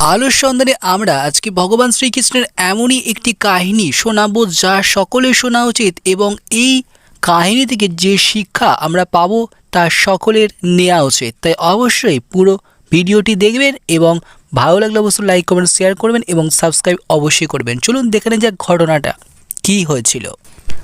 আলোর সন্ধানে আমরা আজকে ভগবান শ্রীকৃষ্ণের এমনই একটি কাহিনী শোনাবো যা সকলে শোনা উচিত এবং এই কাহিনী থেকে যে শিক্ষা আমরা পাবো তা সকলের নেওয়া উচিত। তাই অবশ্যই পুরো ভিডিওটি দেখবেন এবং ভালো লাগলে অবশ্যই লাইক কমেন্ট শেয়ার করবেন এবং সাবস্ক্রাইব অবশ্যই করবেন। চলুন দেখে যাক ঘটনাটা, কী হয়েছিল।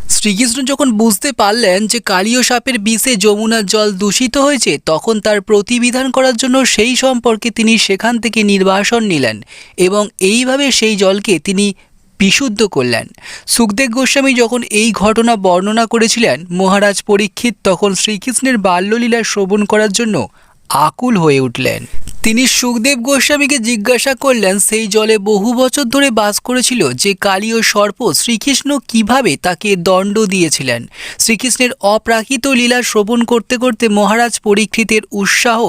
শ্রীকৃষ্ণ যখন বুঝতে পারলেন যে কালীয় সাপের বিষে যমুনার জল দূষিত হয়েছে, তখন তার প্রতিবিধান করার জন্য সেই সম্পর্কে তিনি সেখান থেকে নির্বাসন নিলেন এবং এইভাবে সেই জলকে তিনি বিশুদ্ধ করলেন। সুখদেব গোস্বামী যখন এই ঘটনা বর্ণনা করেছিলেন, মহারাজ পরীক্ষিত তখন শ্রীকৃষ্ণের বাল্যলীলা শ্রবণ করার জন্য আকুল হয়ে উঠলেন। তিনি সুখদেব গোস্বামীকে জিজ্ঞাসা করলেন, সেই জলে বহু বছর ধরে বাস করেছিল যে কালী ও সর্প, শ্রীকৃষ্ণ কীভাবে তাকে দণ্ড দিয়েছিলেন? শ্রীকৃষ্ণের অপ্রাকৃত লীলা শ্রবণ করতে করতে মহারাজ পরীক্ষিতের উৎসাহ,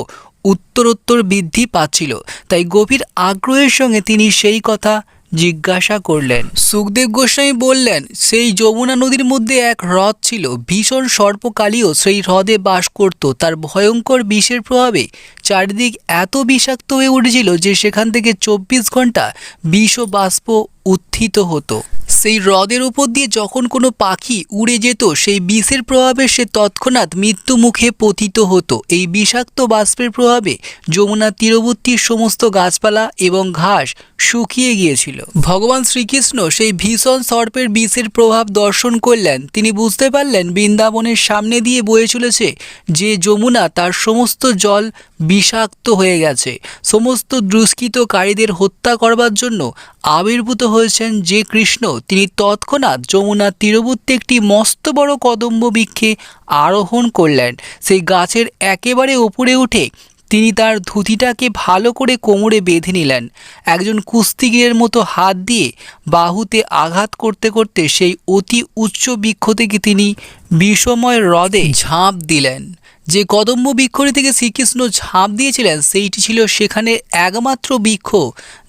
উত্তরোত্তর বৃদ্ধি পাচ্ছিল। তাই গভীর আগ্রহের সঙ্গে তিনি সেই কথা জিজ্ঞাসা করলেন, সুখদেব গোস্বামী বললেন, সেই যমুনা নদীর মধ্যে এক হ্রদ ছিল। ভীষণ সর্পকালীও সেই হ্রদে বাস করত। তার ভয়ঙ্কর বিষের প্রভাবে চারিদিক এত বিষাক্ত হয়ে উঠেছিল যে সেখান থেকে চব্বিশ ঘণ্টা বিষ ও বাষ্প উত্থিত হতো। সেই হ্রদের উপর দিয়ে যখন কোনো পাখি উড়ে যেত, সেই বিষের প্রভাবে সে তৎক্ষণাৎ মৃত্যু মুখে পতিত হতো। এই বিষাক্ত বাষ্পের প্রভাবে যমুনা তীরবর্তীর সমস্ত গাছপালা এবং ঘাস শুকিয়ে গিয়েছিল। ভগবান শ্রীকৃষ্ণ সেই ভীষণ সর্পের বিষের প্রভাব দর্শন করলেন। তিনি বুঝতে পারলেন, বৃন্দাবনের সামনে দিয়ে বয়ে চলেছে যে যমুনা, তার সমস্ত জল বিষাক্ত হয়ে গেছে। সমস্ত দুষ্কৃতকারীদের হত্যা করবার জন্য আবির্ভূত হয়েছেন যে কৃষ্ণ তিনি তৎক্ষণাৎ যমুনার তীরবর্তী একটি মস্ত বড় কদম্ব বৃক্ষে আরোহণ করলেন। সেই গাছের একেবারে উপরে উঠে তিনি তার ধুতিটাকে ভালো করে কোমরে বেঁধে নিলেন। একজন কুস্তিগিরের মতো হাত দিয়ে বাহুতে আঘাত করতে করতে সেই অতি উচ্চ বৃক্ষ থেকে তিনি বিষময় হ্রদে ঝাঁপ দিলেন। যে কদম্ব বৃক্ষটি থেকে শ্রীকৃষ্ণ ঝাঁপ দিয়েছিলেন, সেইটি ছিল সেখানে একমাত্র বৃক্ষ,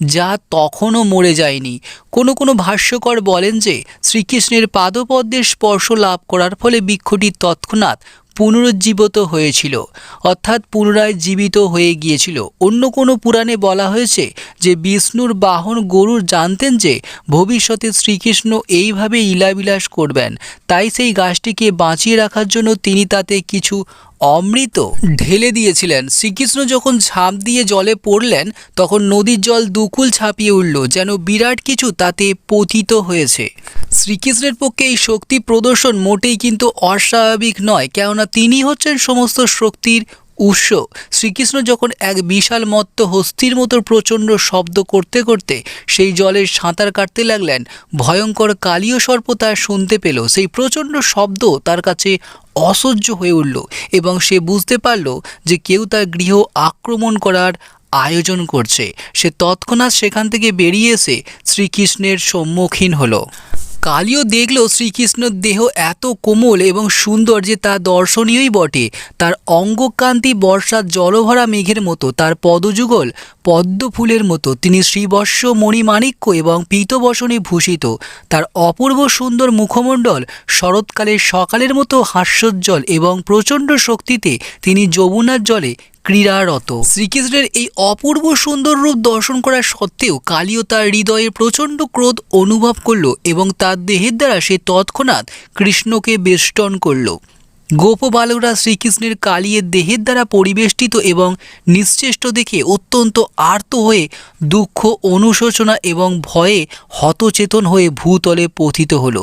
যা তখনও মরে যায়নি। কোনো কোনো ভাষ্যকর বলেন যে, শ্রীকৃষ্ণের পাদপদ্মের স্পর্শ লাভ করার ফলে বৃক্ষটি তৎক্ষণাৎ পুনরুজ্জীবিত হয়েছিল, অর্থাৎ পুনরায় জীবিত হয়ে গিয়েছিল। অন্য কোনো পুরাণে বলা হয়েছে যে, বিষ্ণুর বাহন গরুর জানতেন যে, ভবিষ্যতে শ্রীকৃষ্ণ এইভাবে ইলাবিলাস করবেন। তাই সেই গাছটিকে বাঁচিয়ে রাখার জন্য তিনি তাতে কিছু অমৃত ঢেলে দিয়েছিলেন। শ্রীকৃষ্ণ যখন ঝাঁপ দিয়ে জলে পড়লেন, তখন নদীর জল দুকুল ছাপিয়ে উঠল, যেন বিরাট কিছু তাতে পতিত হয়েছে। শ্রীকৃষ্ণের পক্ষে এই শক্তি প্রদর্শন মোটেই কিন্তু অস্বাভাবিক নয়, কেননা তিনি হচ্ছেন সমস্ত শক্তির উৎস। শ্রীকৃষ্ণ যখন এক বিশাল মত্ত হস্তির মতো প্রচণ্ড শব্দ করতে করতে সেই জলের সাঁতার কাটতে লাগলেন, ভয়ঙ্কর কালীয় সর্প তা শুনতে পেল। সেই প্রচণ্ড শব্দ তার কাছে অসহ্য হয়ে উঠল এবং সে বুঝতে পারল যে কেউ তার গৃহ আক্রমণ করার আয়োজন করছে। সে তৎক্ষণাৎ সেখান থেকে বেরিয়ে এসে শ্রীকৃষ্ণের সম্মুখীন হলো। কালীও দেখল শ্রীকৃষ্ণর দেহ এত কোমল এবং সুন্দর যে তা দর্শনীয়ই বটে। তার অঙ্গকান্তি বর্ষার জলভরা মেঘের মতো, তার পদযুগল পদ্ম ফুলের মতো। তিনি শ্রীবর্ষ মণিমাণিক্য এবং পীতবসনে ভূষিত। তার অপূর্ব সুন্দর মুখমণ্ডল শরৎকালের সকালের মতো হাস্যোজ্জ্বল এবং প্রচণ্ড শক্তিতে তিনি যমুনার জলে ক্রীড়ারত। শ্রীকৃষ্ণের এই অপূর্ব সুন্দর রূপ দর্শন করা সত্ত্বেও কালীও তার হৃদয়ে প্রচণ্ড ক্রোধ অনুভব করল এবং তার দেহের দ্বারা সে তৎক্ষণাৎ কৃষ্ণকে বেষ্টন করল। গোপ বালকরা শ্রীকৃষ্ণের কালিয়ের দেহের দ্বারা পরিবেষ্টিত এবং নিশ্চেষ্ট দেখে অত্যন্ত আর্ত হয়ে দুঃখ, অনুশোচনা এবং ভয়ে হতচেতন হয়ে ভূতলে পথিত হলো।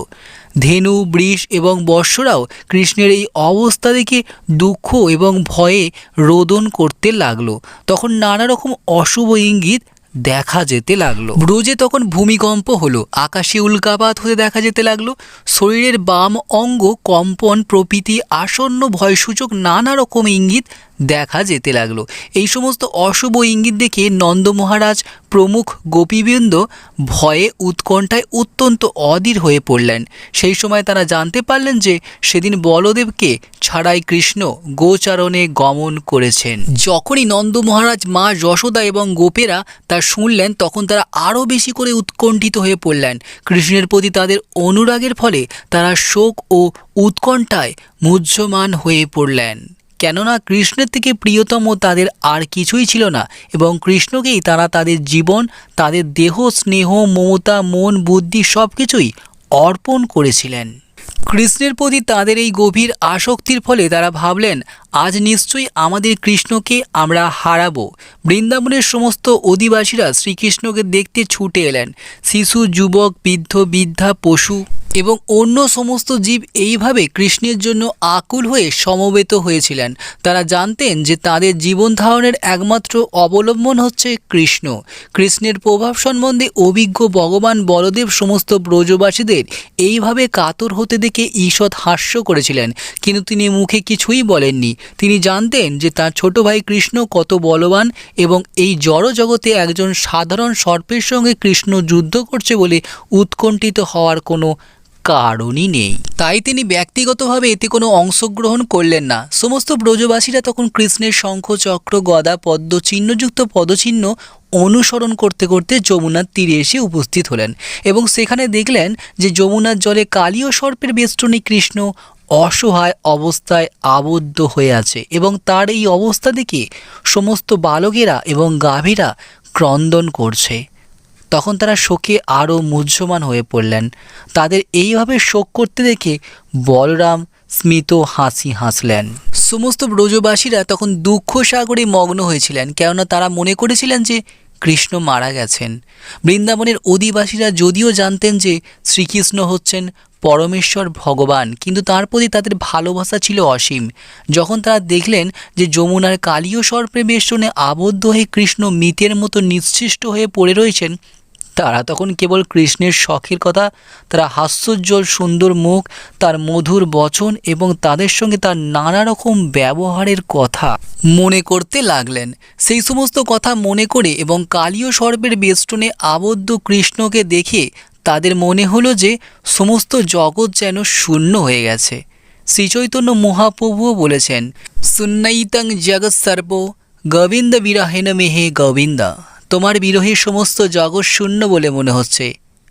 ধেনু, বৃষ এবং বর্ষরাও কৃষ্ণের এই অবস্থা দেখে দুঃখ এবং ভয়ে রোদন করতে লাগল। তখন নানা রকম অশুভ ইঙ্গিত দেখা যেতে লাগল। ব্রজে তখন ভূমিকম্প হলো, আকাশে উল্কাপাত হতে দেখা যেতে লাগল, শরীরের বাম অঙ্গ কম্পন প্রভৃতি আসন্ন ভয়সূচক নানা রকম ইঙ্গিত দেখা যেতে লাগল। এই সমস্ত অশুভ ইঙ্গিত দেখে নন্দ মহারাজ প্রমুখ গোপীবৃন্দ ভয়ে উৎকণ্ঠায় অত্যন্ত অধীর হয়ে পড়লেন। সেই সময় তারা জানতে পারলেন যে সেদিন বলদেবকে ছাড়াই কৃষ্ণ গোচারণে গমন করেছেন। যখনই নন্দ মহারাজ মা যশোদা এবং গোপেরা তা শুনলেন, তখন তারা আরও বেশি করে উৎকণ্ঠিত হয়ে পড়লেন। কৃষ্ণের প্রতি তাদের অনুরাগের ফলে তারা শোক ও উৎকণ্ঠায় মুহ্যমান হয়ে পড়লেন। কেননা কৃষ্ণের থেকে প্রিয়তম তাদের আর কিছুই ছিল না এবং কৃষ্ণকেই তারা তাদের জীবন, তাদের দেহ, স্নেহ, মমতা, মন, বুদ্ধি সব কিছুই অর্পণ করেছিলেন। কৃষ্ণের প্রতি তাদের এই গভীর আসক্তির ফলে তারা ভাবলেন, আজ নিশ্চয়ই আমাদের কৃষ্ণকে আমরা হারাবো। বৃন্দাবনের সমস্ত অধিবাসীরা শ্রীকৃষ্ণকে দেখতে ছুটে এলেন। শিশু, যুবক, বৃদ্ধ, বৃদ্ধা, পশু এবং অন্য সমস্ত জীব এইভাবে কৃষ্ণের জন্য আকুল হয়ে সমবেত হয়েছিলেন। তারা জানতেন যে তাদের জীবন ধারণের একমাত্র অবলম্বন হচ্ছে কৃষ্ণ। কৃষ্ণের প্রভাব সম্বন্ধে অভিজ্ঞ ভগবান বলদেব সমস্ত ব্রজবাসীদের এইভাবে কাতর হতে দেখে ঈষৎ হাস্য করেছিলেন। কিন্তু তিনি মুখে কিছুই বলেননি। তিনি জানতেন যে তার ছোট ভাই কৃষ্ণ কত বলবান এবং এই জড় জগতে একজন সাধারণ সর্পের সঙ্গে কৃষ্ণ যুদ্ধ করছে বলে উৎকণ্ঠিত হওয়ার কোনো কারণই নেই। তাই তিনি ব্যক্তিগতভাবে এতে কোনো অংশগ্রহণ করলেন না। সমস্ত ব্রজবাসীরা তখন কৃষ্ণের শঙ্খ, চক্র, গদা, পদ্ম, চিহ্নযুক্ত পদচিহ্ন অনুসরণ করতে করতে যমুনার তীরে এসে উপস্থিত হলেন এবং সেখানে দেখলেন যে যমুনার জলে কালীয় সর্পের বেষ্টনী কৃষ্ণ অসহায় অবস্থায় আবদ্ধ হয়ে আছে এবং তার এই অবস্থা দেখে সমস্ত বালকেরা এবং গাভীরা ক্রন্দন করছে। তখন তারা শোকে আরও মুহ্যমান হয়ে পড়লেন। তাদের এইভাবে শোক করতে দেখে বলরাম স্মিত হাসি হাসলেন। সমস্ত ব্রজবাসীরা তখন দুঃখ সাগরে মগ্ন হয়েছিলেন, কেননা তারা মনে করেছিলেন যে কৃষ্ণ মারা গেছেন। বৃন্দাবনের অধিবাসীরা যদিও জানতেন যে শ্রীকৃষ্ণ হচ্ছেন পরমেশ্বর ভগবান, কিন্তু তার প্রতি তাদের ভালোবাসা ছিল অসীম। যখন তারা দেখলেন যে যমুনার কালীয় সর্পের বেষ্টনে আবদ্ধ হয়ে কৃষ্ণ মৃতের মতো নিশ্চিষ্ট হয়ে পড়ে রয়েছেন তারা তখন কেবল কৃষ্ণের শখের কথা, তারা হাস্যোজ্জ্বল সুন্দর মুখ, তার মধুর বচন এবং তাদের সঙ্গে তার নানা রকম ব্যবহারের কথা মনে করতে লাগলেন। সেই সমস্ত কথা মনে করে এবং কালীয় সর্পের বেষ্টনে আবদ্ধ কৃষ্ণকে দেখে তাদের মনে হলো যে সমস্ত জগৎ যেন শূন্য হয়ে গেছে। শ্রীচৈতন্য মহাপ্রভুও বলেছেন, সুন্নৈতং জগৎ সর্ব গোবিন্দ বিরাহেন মেহে গোবিন্দা। তোমার বিরহে সমস্ত জগৎ শূন্য বলে মনে হচ্ছে।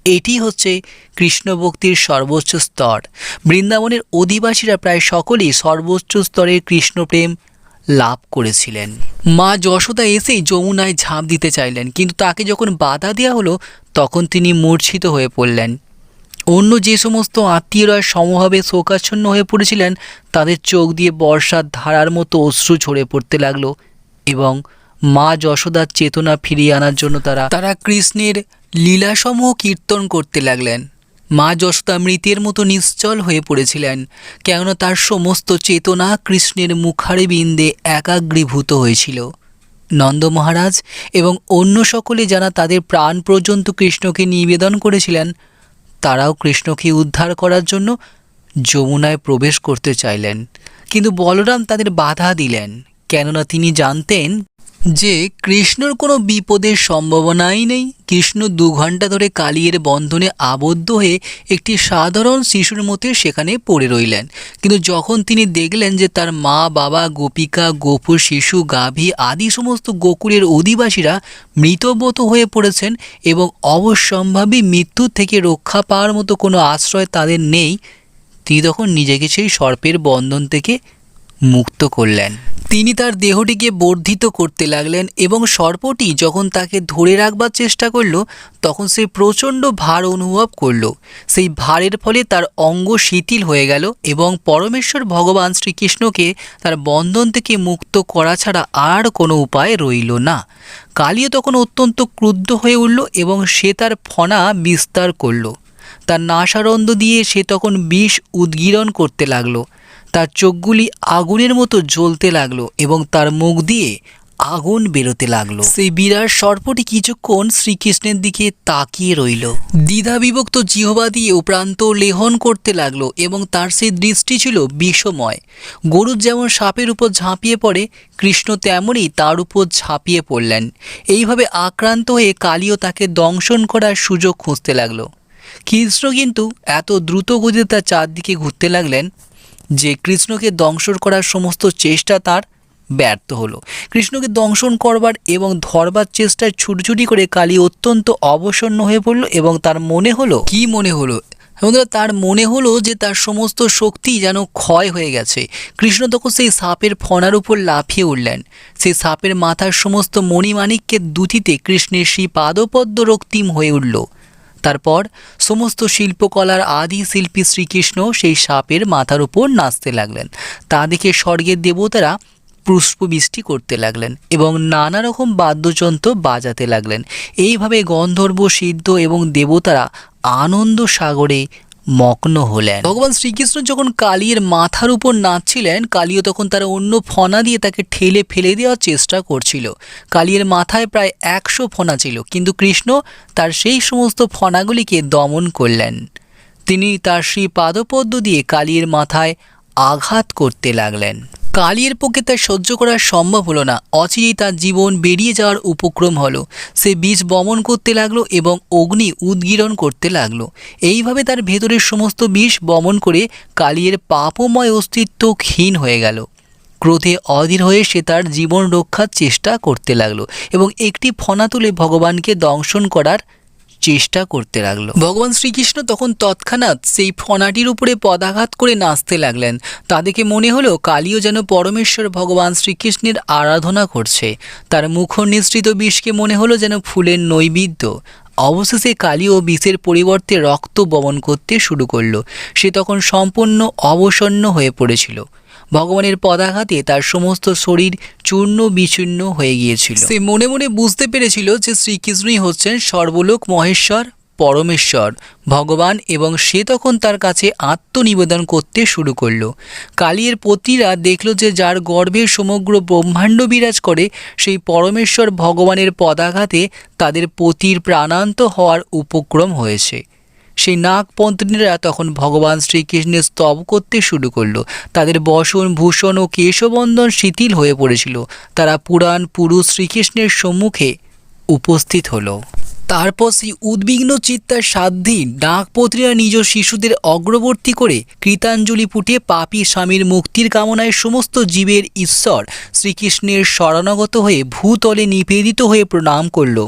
এটি হচ্ছে কৃষ্ণভক্তির সর্বোচ্চ স্তর। বৃন্দাবনের অধিবাসীরা প্রায় সকলেই সর্বোচ্চ স্তরের কৃষ্ণপ্রেম লাভ করেছিলেন। মা যশোদা এসেই যমুনায় ঝাঁপ দিতে চাইলেন, কিন্তু তাকে যখন বাধা দেওয়া হলো, তখন তিনি মূর্ছিত হয়ে পড়লেন। অন্য যে সমস্ত আত্মীয়রা সমভাবে শোকাচ্ছন্ন হয়ে পড়েছিলেন, তাদের চোখ দিয়ে বর্ষার ধারার মতো অশ্রু ঝরে পড়তে লাগল এবং মা যশোদার চেতনা ফিরিয়ে আনার জন্য তারা তারা কৃষ্ণের লীলাসমূহ কীর্তন করতে লাগলেন। মা যশোদা মৃতের মতো নিশ্চল হয়ে পড়েছিলেন, কেননা তার সমস্ত চেতনা কৃষ্ণের মুখারে বিন্দে একাগ্রীভূত হয়েছিল। নন্দ মহারাজ এবং অন্য সকলে যারা তাদের প্রাণ পর্যন্ত কৃষ্ণকে নিবেদন করেছিলেন, তারাও কৃষ্ণকে উদ্ধার করার জন্য যমুনায় প্রবেশ করতে চাইলেন। কিন্তু বলরাম তাদের বাধা দিলেন, কেননা তিনি জানতেন যে কৃষ্ণর কোনো বিপদের সম্ভাবনাই নেই। কৃষ্ণ দু ঘণ্টা ধরে কালিয়ের বন্ধনে আবদ্ধ হয়ে একটি সাধারণ শিশুর মতো সেখানে পড়ে রইলেন। কিন্তু যখন তিনি দেখলেন যে তার মা, বাবা, গোপিকা, গোপুর শিশু, গাভী আদি সমস্ত গোকুলের অধিবাসীরা মৃতবত হয়ে পড়েছেন এবং অবশ্যম্ভাবী মৃত্যু থেকে রক্ষা পাওয়ার মতো কোনো আশ্রয় তাদের নেই, তিনি তখন নিজেকে সেই সর্পের বন্ধন থেকে মুক্ত করলেন। তিনি তার দেহটিকে বর্ধিত করতে লাগলেন এবং সর্পটি যখন তাকে ধরে রাখবার চেষ্টা করল, তখন সে প্রচণ্ড ভার অনুভব করল। সেই ভারের ফলে তার অঙ্গ শিথিল হয়ে গেল এবং পরমেশ্বর ভগবান শ্রীকৃষ্ণকে তার বন্ধন থেকে মুক্ত করা ছাড়া আর কোনো উপায় রইল না। কালিও তখন অত্যন্ত ক্রুদ্ধ হয়ে উঠল এবং সে তার ফণা বিস্তার করল। তার নাসারন্দ দিয়ে সে তখন বিষ উদ্গীরণ করতে লাগল। তার চোখগুলি আগুনের মতো জ্বলতে লাগল এবং তার মুখ দিয়ে আগুন বেরোতে লাগল। সেই বিরাট সর্পটি কিছুক্ষণ শ্রীকৃষ্ণের দিকে তাকিয়ে রইল। দ্বিধা বিভক্ত জিহবা দিয়ে প্রান্ত লেহন করতে লাগল এবং তার সেই দৃষ্টি ছিল বিষময়। গরুর যেমন সাপের উপর ঝাঁপিয়ে পড়ে, কৃষ্ণ তেমনই তার উপর ঝাঁপিয়ে পড়লেন। এইভাবে আক্রান্ত হয়ে কালীও তাকে দংশন করার সুযোগ খুঁজতে লাগল। কৃষ্ণ কিন্তু এত দ্রুত গতিতে তার চারদিকে ঘুরতে লাগলেন যে কৃষ্ণকে দংশন করার সমস্ত চেষ্টা তার ব্যর্থ হলো। কৃষ্ণকে দংশন করবার এবং ধরবার চেষ্টায় ছুটছুটি করে কালী অত্যন্ত অবসন্ন হয়ে পড়ল এবং তার মনে হলো, কি মনে হলো? বন্ধুরা, তার মনে হলো যে তার সমস্ত শক্তি যেন ক্ষয় হয়ে গেছে। কৃষ্ণ তখন সেই সাপের ফণার উপর লাফিয়ে উঠলেন। সেই সাপের মাথার সমস্ত মণিমাণিক্যের দুটিতে কৃষ্ণের সেই পাদপদ্ম রক্তিম হয়ে উঠল। তারপর সমস্ত শিল্পকলার আদি শিল্পী শ্রীকৃষ্ণ সেই সাপের মাথার উপর নাচতে লাগলেন। তা দেখে স্বর্গের দেবতারা পুষ্পবৃষ্টি করতে লাগলেন এবং নানা রকম বাদ্যযন্ত্র বাজাতে লাগলেন। এইভাবে গন্ধর্ব, সিদ্ধ এবং দেবতারা আনন্দ সাগরে মগ্ন হলেন। ভগবান শ্রীকৃষ্ণ যখন কালীর মাথার উপর নাচছিলেন, কালীও তখন তার অন্য ফনা দিয়ে তাকে ঠেলে ফেলে দেওয়ার চেষ্টা করছিল। কালীর মাথায় প্রায় একশো ফনা ছিল, কিন্তু কৃষ্ণ তার সেই সমস্ত ফনাগুলিকে দমন করলেন। তিনি তার শ্রী পাদপদ্ম দিয়ে কালীর মাথায় আঘাত করতে লাগলেন। কালীর পক্ষে তা সহ্য করা সম্ভব হলো না। অচিরেই তার জীবন বেরিয়ে যাওয়ার উপক্রম হলো। সে বীজ বমন করতে লাগল এবং অগ্নি উদ্গীরণ করতে লাগল। এইভাবে তার ভেতরের সমস্ত বিষ বমন করে কালীর পাপময় অস্তিত্ব ক্ষীণ হয়ে গেল। ক্রোধে অধীর হয়ে সে তার জীবন রক্ষার চেষ্টা করতে লাগল এবং একটি ফণা তুলে ভগবানকে দংশন করার চেষ্টা করতে লাগল। ভগবান শ্রীকৃষ্ণ তখন তৎক্ষণাৎ সেই ফণাটির উপরে পদাঘাত করে নাচতে লাগলেন। তাদেরকে মনে হলো কালীও যেন পরমেশ্বর ভগবান শ্রীকৃষ্ণের আরাধনা করছে। তার মুখ নিঃসৃত বিষকে মনে হলো যেন ফুলের নৈবেদ্য। অবশেষে কালী ও বিষের পরিবর্তে রক্ত বমন করতে শুরু করল। সে তখন সম্পূর্ণ অবসন্ন হয়ে পড়েছিল। ভগবানের পদাঘাতে তার সমস্ত শরীর চূর্ণ বিচূর্ণ হয়ে গিয়েছিল। সে মনে মনে বুঝতে পেরেছিল যে শ্রীকৃষ্ণই হচ্ছেন সর্বলোক মহেশ্বর, পরমেশ্বর। ভগবান এবং সে তখন তার কাছে আত্মনিবেদন করতে শুরু করল। কালীর পত্নীরা দেখল যে যার গর্ভে সমগ্র ব্রহ্মাণ্ড বিরাজ করে, সেই পরমেশ্বর ভগবানের পদাঘাতে তাদের পতির প্রাণান্ত হওয়ার উপক্রম হয়েছে। সেই নাগপন্থীরা তখন ভগবান শ্রীকৃষ্ণের স্তব করতে শুরু করল। তাদের বসন, ভূষণ ও কেশবন্ধন শিথিল হয়ে পড়েছিল। তারা পুরাণ পুরুষ শ্রীকৃষ্ণের সম্মুখে উপস্থিত হলো। তারপর সেই উদ্বিগ্ন চিত্তার সাধ্যি নাগপত্রীরা নিজ শিশুদের অগ্রবর্তী করে কৃতাঞ্জলি ফুটিয়ে পাপী স্বামীর মুক্তির কামনায় সমস্ত জীবের ঈশ্বর শ্রীকৃষ্ণের শরণাগত হয়ে ভূতলে নিবেদিত হয়ে প্রণাম করল।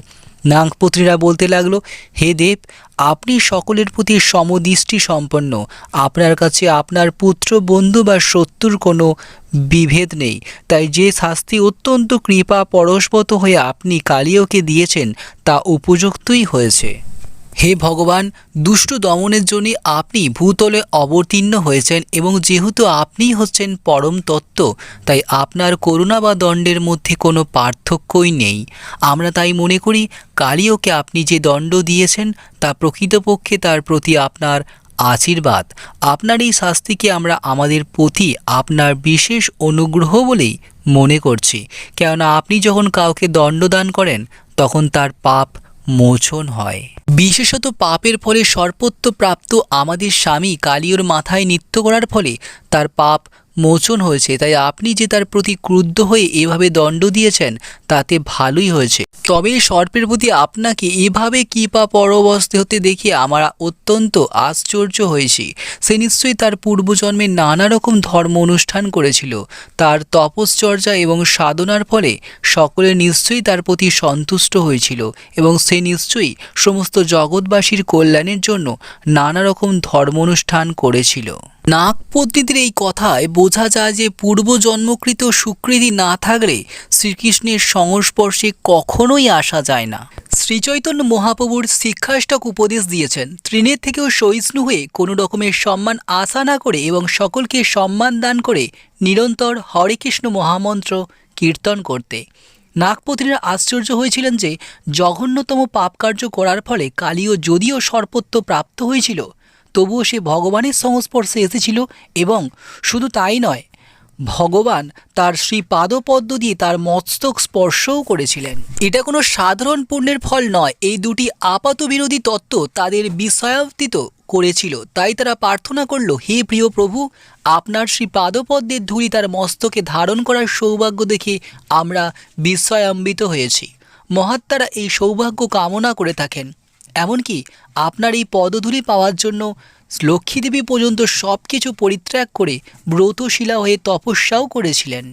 নাগপত্রীরা বলতে লাগল, হে দেব, আপনি সকলের প্রতি সমদৃষ্টি সম্পন্ন। আপনার কাছে আপনার পুত্র, বন্ধু বা শত্রুর কোনো বিভেদ নেই। তাই যে শাস্তি অত্যন্ত কৃপা পরশবত হয়ে আপনি কালীয়কে দিয়েছেন, তা উপযুক্তই হয়েছে। হে ভগবান, দুষ্ট দমনের জন্য আপনি ভূতলে অবতীর্ণ হয়েছেন এবং যেহেতু আপনিই হচ্ছেন পরম তত্ত্ব, তাই আপনার করুণা বা দণ্ডের মধ্যে কোনো পার্থক্যই নেই। আমরা তাই মনে করি কালীয়কে আপনি যে দণ্ড দিয়েছেন, তা প্রকৃতপক্ষে তার প্রতি আপনার আশীর্বাদ। আপনার এই শাস্তিকে আমরা আমাদের প্রতি আপনার বিশেষ অনুগ্রহ বলেই মনে করছি। কেননা আপনি যখন কাউকে দণ্ডদান করেন, তখন তার পাপ মোচন হয়। বিশেষত পাপের ফলে সর্বত্র প্রাপ্ত আমাদের স্বামী কালিয়র মাথায় নিত্য করার ফলে তার পাপ মোচন হয়েছে, তাই আপনি যে তার প্রতি ক্রুদ্ধ হয়ে এভাবে দণ্ড দিয়েছেন, তাতে ভালোই হয়েছে। তবে সর্পের প্রতি আপনাকে এভাবে কৃপা পরবস্তে হতে দেখে আমরা অত্যন্ত আশ্চর্য হয়েছি। সে নিশ্চয়ই তার পূর্বজন্মে নানা রকম ধর্ম অনুষ্ঠান করেছিল। তার তপশ্চর্যা এবং সাধনার ফলে সকলে নিশ্চয়ই তার প্রতি সন্তুষ্ট হয়েছিল এবং সে নিশ্চয়ই সমস্ত জগৎবাসীর কল্যাণের জন্য নানা রকম ধর্ম অনুষ্ঠান করেছিল। নাগপদ্ধতির এই কথায় বোঝা যায় যে পূর্বজন্মকৃত সুকৃতি না থাকলে শ্রীকৃষ্ণের সংস্পর্শে কখনোই আসা যায় না। শ্রীচৈতন্য মহাপ্রভুর শিক্ষাষ্টক উপদেশ দিয়েছেন তৃণের থেকেও সহিষ্ণু হয়ে কোনো রকমের সম্মান আশা না করে এবং সকলকে সম্মান দান করে নিরন্তর হরে কৃষ্ণ মহামন্ত্র কীর্তন করতে। নাগপত্রীরা আশ্চর্য হয়েছিলেন যে, জঘন্যতম পাপকার্য করার ফলে কালীয় যদিও সর্বত্র প্রাপ্ত হয়েছিল তবুও সে ভগবানের সংস্পর্শে এসেছিল এবং শুধু তাই নয়, ভগবান তার শ্রী পাদপদ্ম দিয়ে তার মস্তক স্পর্শও করেছিলেন। এটা কোনো সাধারণ পুণ্যের ফল নয়, এই দুটি আপাত বিরোধী তত্ত্ব তাদের বিষয়াতীত করেছিল। তাই তারা প্রার্থনা করল, হে প্রিয় প্রভু, আপনার শ্রী পাদপদ্মের ধুলি তার মস্তকে ধারণ করার সৌভাগ্য দেখে আমরা বিস্ময়াম্বিত হয়েছি। মহাত্মারা এই সৌভাগ্য কামনা করে থাকেন। এমনকি আপনার এই পদধূলি পাওয়ার জন্য লক্ষ্মীদেবী পর্যন্ত সব কিছু পরিত্যাগ করে ব্রতশিলা হয়ে তপস্যাও করেছিলেন।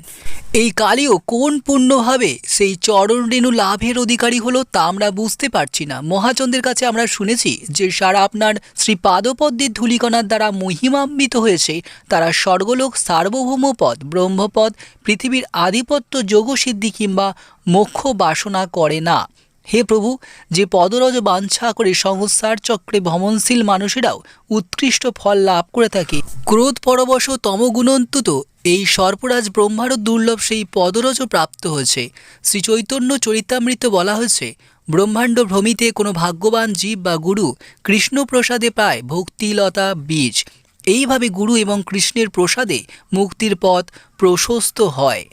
এই কালীও কোন পূর্ণভাবে সেই চরণ রেণু লাভের অধিকারী হলো তা আমরা বুঝতে পারছি না। মহাচন্দ্রের কাছে আমরা শুনেছি যে সারা আপনার শ্রী পাদপদ্মের ধূলিকণার দ্বারা মহিমান্বিত হয়েছে, তারা স্বর্গলোক সার্বভৌম পদ, ব্রহ্মপদ, পৃথিবীর আধিপত্য যোগসিদ্ধি কিংবা মোক্ষ বাসনা করে না। হে প্রভু, যে পদরজ বাঞ্ছা করে সংসার চক্রে ভ্রমণশীল মানুষেরাও উৎকৃষ্ট ফল লাভ করে থাকে। ক্রোধ পরবশ তমগুণন্তুত এই সর্পরাজ ব্রহ্মারও দুর্লভ সেই পদরজ প্রাপ্ত হয়েছে। শ্রী চৈতন্য চরিতামৃত বলা হয়েছে, ব্রহ্মাণ্ড ভ্রমিতে কোনো ভাগ্যবান জীব বা গুরু কৃষ্ণপ্রসাদে পায় ভক্তিলতা বীজ। এইভাবে গুরু এবং কৃষ্ণের প্রসাদে মুক্তির পথ প্রশস্ত হয়।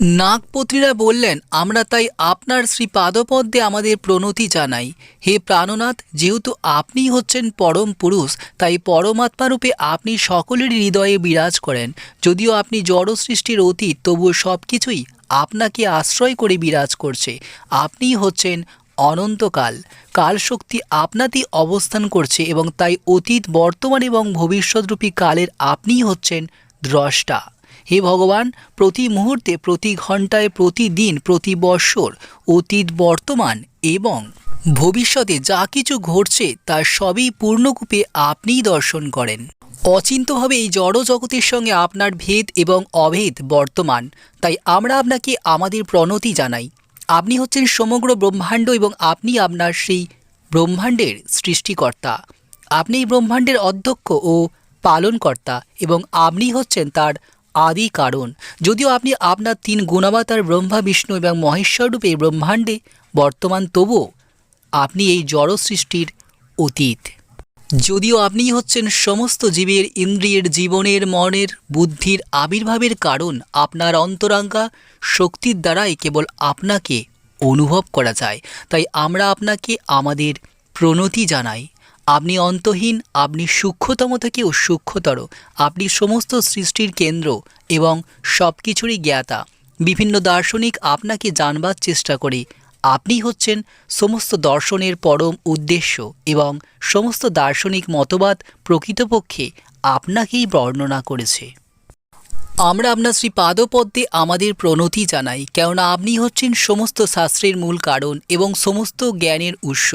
নাগপত্রীরা বললেন, আমরা তাই আপনার শ্রী পাদপদ্মে আমাদের প্রণতি জানাই। হে প্রাণনাথ, যেহেতু আপনি হচ্ছেন পরম পুরুষ, তাই পরমাত্মারূপে আপনি সকলের হৃদয়ে বিরাজ করেন। যদিও আপনি জড় সৃষ্টির অতীত, তবুও সব কিছুই আপনাকে আশ্রয় করে বিরাজ করছে। আপনি হচ্ছেন অনন্তকাল। কালশক্তি আপনাতেই অবস্থান করছে এবং তাই অতীত, বর্তমান এবং ভবিষ্যৎরূপী কালের আপনিই হচ্ছেন দ্রষ্টা। হে ভগবান, প্রতি মুহূর্তে, প্রতি ঘন্টায় প্রতিদিন, প্রতি বৎসর অতীত, বর্তমান এবং ভবিষ্যতে যা কিছু ঘটছে তার সবই পূর্ণকূপে আপনিই দর্শন করেন। অচিন্তভাবে এই জড় জগতের সঙ্গে আপনার ভেদ এবং অভেদ বর্তমান। তাই আমরা আপনাকে আমাদের প্রণতি জানাই। আপনি হচ্ছেন সমগ্র ব্রহ্মাণ্ড এবং আপনি আপনার সেই ব্রহ্মাণ্ডের সৃষ্টিকর্তা। আপনি ব্রহ্মাণ্ডের অধ্যক্ষ ও পালনকর্তা এবং আপনি হচ্ছেন তার আদি কারণ। যদিও আপনি আপনার তিন গুণাবতার ব্রহ্মা, বিষ্ণু এবং মহেশ্বর রূপে ব্রহ্মাণ্ডে বর্তমান, তবুও আপনি এই জড় সৃষ্টির অতীত। যদিও আপনি হচ্ছেন সমস্ত জীবের ইন্দ্রিয়ের জীবনের, মনের, বুদ্ধির আবির্ভাবের কারণ, আপনার অন্তরাঙ্গা শক্তির দ্বারাই কেবল আপনাকে অনুভব করা যায়। তাই আমরা আপনাকে আমাদের প্রণতি জানাই। আপনি অন্তহীন, আপনি সূক্ষ্মতম থেকেও সূক্ষ্মতর। আপনি সমস্ত সৃষ্টির কেন্দ্র এবং সব কিছুরই জ্ঞাতা। বিভিন্ন দার্শনিক আপনাকে জানবার চেষ্টা করে। আপনি হচ্ছেন সমস্ত দর্শনের পরম উদ্দেশ্য এবং সমস্ত দার্শনিক মতবাদ প্রকৃতপক্ষে আপনাকেই বর্ণনা করেছে। আমরা আপনার শ্রী পাদপদ্মে আমাদের প্রণতি জানাই, কেননা আপনি হচ্ছেন সমস্ত শাস্ত্রের মূল কারণ এবং সমস্ত জ্ঞানের উৎস।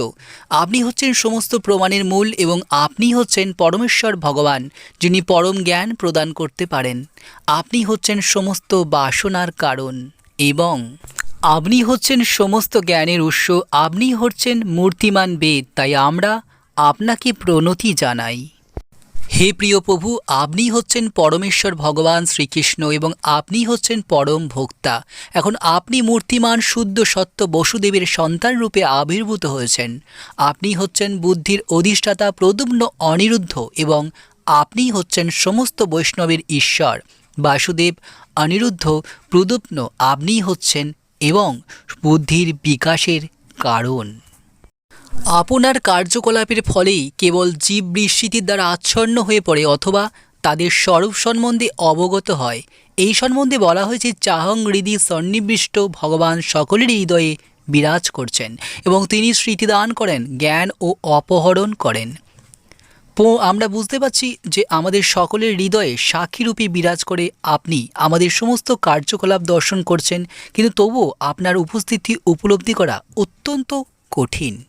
আপনি হচ্ছেন সমস্ত প্রমাণের মূল এবং আপনি হচ্ছেন পরমেশ্বর ভগবান, যিনি পরম জ্ঞান প্রদান করতে পারেন। আপনি হচ্ছেন সমস্ত বাসনার কারণ এবং আপনি হচ্ছেন সমস্ত জ্ঞানের উৎস, আপনি হচ্ছেন মূর্তিমান বেদ, তাই আমরা আপনাকে প্রণতি জানাই। হে প্রিয় প্রভু, আপনি হচ্ছেন পরমেশ্বর ভগবান শ্রীকৃষ্ণ এবং আপনি হচ্ছেন পরম ভোক্তা। এখন আপনি মূর্তিমান, শুদ্ধ, সত্য বসুদেবের সন্তান রূপে আবির্ভূত হয়েছেন। আপনি হচ্ছেন বুদ্ধির অধিষ্ঠাতা, প্রদুম্ন, অনিরুদ্ধ এবং আপনি হচ্ছেন সমস্ত বৈষ্ণবের ঈশ্বর। বাসুদেব, অনিরুদ্ধ প্রদুপ্ন আপনি হচ্ছেন এবং বুদ্ধির বিকাশের কারণ। আপনার কার্যকলাপের ফলেই কেবল জীব বিস্মৃতির দ্বারা আচ্ছন্ন হয়ে পড়ে অথবা তাদের স্বরূপ সম্বন্ধে অবগত হয়। এই সম্বন্ধে বলা হয়েছে, চাহং হৃদি সন্নিবিষ্ট, ভগবান সকলের হৃদয়ে বিরাজ করছেন এবং তিনি স্মৃতিদান করেন, জ্ঞান ও অপহরণ করেন। পো, আমরা বুঝতে পারছি যে আমাদের সকলের হৃদয়ে সাক্ষীরূপে বিরাজ করে আপনি আমাদের সমস্ত কার্যকলাপ দর্শন করছেন, কিন্তু তবুও আপনার উপস্থিতি উপলব্ধি করা অত্যন্ত কঠিন।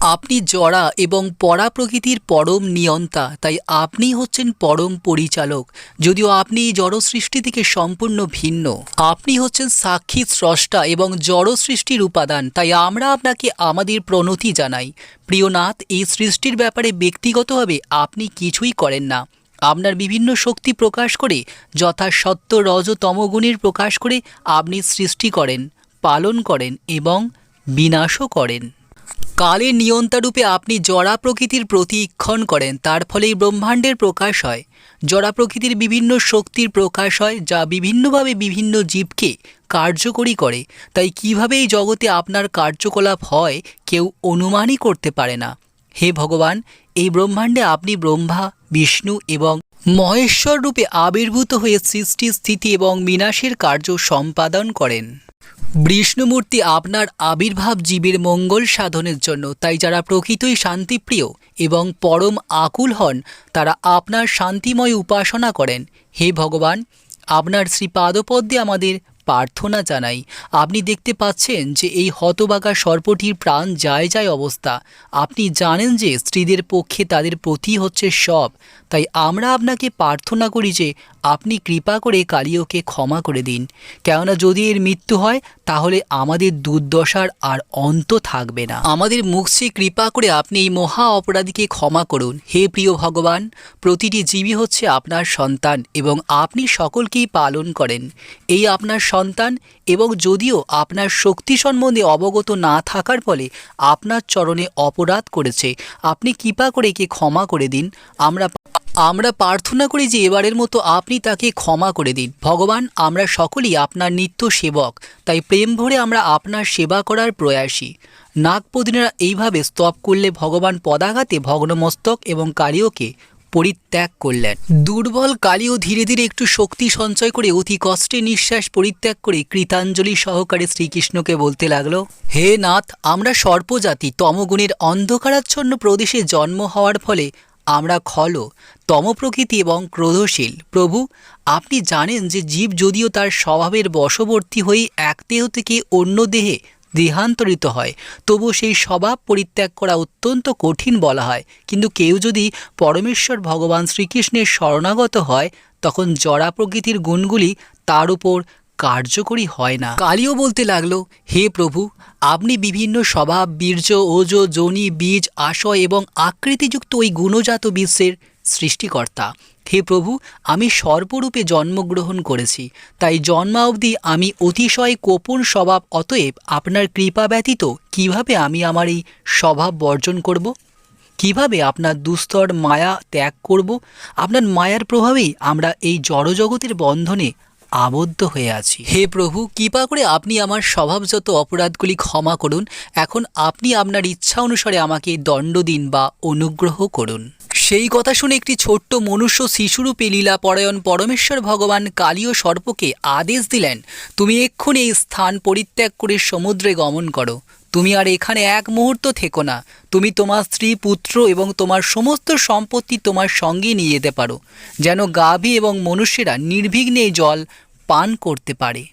আপনি জড়া এবং পরা প্রকৃতির পরম নিয়ন্তা, তাই আপনি হচ্ছেন পরম পরিচালক। যদিও আপনি জড় সৃষ্টি থেকে সম্পূর্ণ ভিন্ন। আপনি হচ্ছেন সাক্ষী স্রষ্টা এবং জড় সৃষ্টির উপাদান, তাই আমরা আপনাকে আমাদের প্রণতি জানাই। প্রিয়নাথ এই সৃষ্টির ব্যাপারে ব্যক্তিগতভাবে আপনি কিছুই করেন না। আপনার বিভিন্ন শক্তি প্রকাশ করে যথা সত্য রজ তমগুণের প্রকাশ করে আপনি সৃষ্টি করেন, পালন করেন এবং বিনাশও করেন। কালের নিয়ন্তারূপে আপনি জড়া প্রকৃতির প্রতিক্ষণ করেন, তার ফলেই ব্রহ্মাণ্ডের প্রকাশ হয়। জড়া প্রকৃতির বিভিন্ন শক্তির প্রকাশ হয়, যা বিভিন্নভাবে বিভিন্ন জীবকে কার্যকরী করে। তাই কীভাবে এই জগতে আপনার কার্যকলাপ হয়, কেউ অনুমানই করতে পারে না। হে ভগবান, এই ব্রহ্মাণ্ডে আপনি ব্রহ্মা, বিষ্ণু এবং মহেশ্বর রূপে আবির্ভূত হয়ে সৃষ্টি স্থিতি এবং বিনাশের কার্য সম্পাদন করেন। বিষ্ণুমূর্তি আপনার আবির্ভাব জীবের মঙ্গল সাধনের জন্য। তাই যারা প্রকৃতই শান্তিপ্রিয় এবং পরম আকুল হন, তারা আপনার শান্তিময় উপাসনা করেন। হে ভগবান, আপনার শ্রীপাদপদ্মে আমাদের প্রার্থনা জানাই। আপনি দেখতে পাচ্ছেন যে এই হতবাগা সর্পটির প্রাণ যায় যায় অবস্থা। আপনি জানেন যে স্ত্রীদের পক্ষে তাদের প্রতি হচ্ছে সব। তাই আমরা আপনাকে প্রার্থনা করি যে আপনি কৃপা করে কালিওকে ক্ষমা করে দিন। কেননা যদি এর মৃত্যু হয়, তাহলে আমাদের দুর্দশার আর অন্ত থাকবে না। আমাদের মুখে কৃপা করে আপনি এই মহা অপরাধীকে ক্ষমা করুন। হে প্রিয় ভগবান, প্রতিটি জীবী হচ্ছে আপনার সন্তান এবং আপনি সকলকেই পালন করেন। এই আপনার সন্তান এবং যদিও আপনার শক্তি সম্বন্ধে অবগত না থাকার ফলে আপনার চরণে অপরাধ করেছে। আপনি কৃপা করে একে ক্ষমা করে দিন। আমরা আমরা প্রার্থনা করি যে এবারের মতো আপনি তাকে ক্ষমা করে দিন। ভগবান, আমরা সকলেই আপনার নিত্য সেবক, তাই প্রেম ভরে আমরা আপনার সেবা করার প্রয়াসী। নাগপদিনেরা এইভাবে স্তব করলে ভগবান পদাঘাতে ভগ্নমস্তক এবং কালীয়কে পরিত্যাগ করলেন। দুর্বল কালীও ধীরে ধীরে একটু শক্তি সঞ্চয় করে অতি কষ্টে নিঃশ্বাস পরিত্যাগ করে কৃতাঞ্জলি সহকারে শ্রীকৃষ্ণকে বলতে লাগল, হে নাথ, আমরা সর্পজাতি, তমগুণের অন্ধকারাচ্ছন্ন প্রদেশে জন্ম হওয়ার ফলে আমরা খল তম প্রকৃতি এবং ক্রোধশীল। প্রভু, আপনি জানেন যে জীব যদিও তার স্বভাবের বশবর্তী হয়ে এক দেহ থেকে অন্য দেহে দেহান্তরিত হয়, তবু সেই স্বভাব পরিত্যাগ করা অত্যন্ত কঠিন বলা হয়। কিন্তু কেউ যদি পরমেশ্বর ভগবান শ্রীকৃষ্ণের শরণাগত হয়, তখন জড়া প্রকৃতির গুণগুলি তার উপর কার্যকরী হয় না। কালীও বলতে লাগল, হে প্রভু, আপনি বিভিন্ন স্বভাব, বীর্য, ওজ যোনি বীজ, আশয় এবং আকৃতিযুক্ত ওই গুণজাত বিশ্বের সৃষ্টিকর্তা। হে প্রভু, আমি সর্বরূপে জন্মগ্রহণ করেছি। তাই জন্মাবধি আমি অতিশয় কোপন স্বভাব, অতএব আপনার কৃপা ব্যতীত কীভাবে আমি আমার এই স্বভাব বর্জন করব? কীভাবে আপনার দুস্তর মায়া ত্যাগ করব? আপনার মায়ার প্রভাবেই আমরা এই জড়জগতের বন্ধনে আবদ্ধ হয়ে আছি। হে প্রভু, কৃপা করে আপনি আমার স্বভাবজত অপরাধগুলি ক্ষমা করুন। এখন আপনি আপনার ইচ্ছা অনুসারে আমাকে দণ্ড দিন বা অনুগ্রহ করুন। সেই কথা শুনে একটি ছোট্ট মনুষ্য শিশুরূপে লীলা পরায়ণ পরমেশ্বর ভগবান কালীয় সর্পকে আদেশ দিলেন, তুমি এক্ষুনি এই স্থান পরিত্যাগ করে সমুদ্রে গমন করো। তুমি আর এখানে এক মুহূর্ত থেকো না। তুমি তোমার স্ত্রী, পুত্র এবং তোমার সমস্ত সম্পত্তি তোমার সঙ্গে নিয়ে যেতে পারো। যেন গাভী এবং মনুষ্যেরা নির্বিঘ্নে জল পান করতে পারে।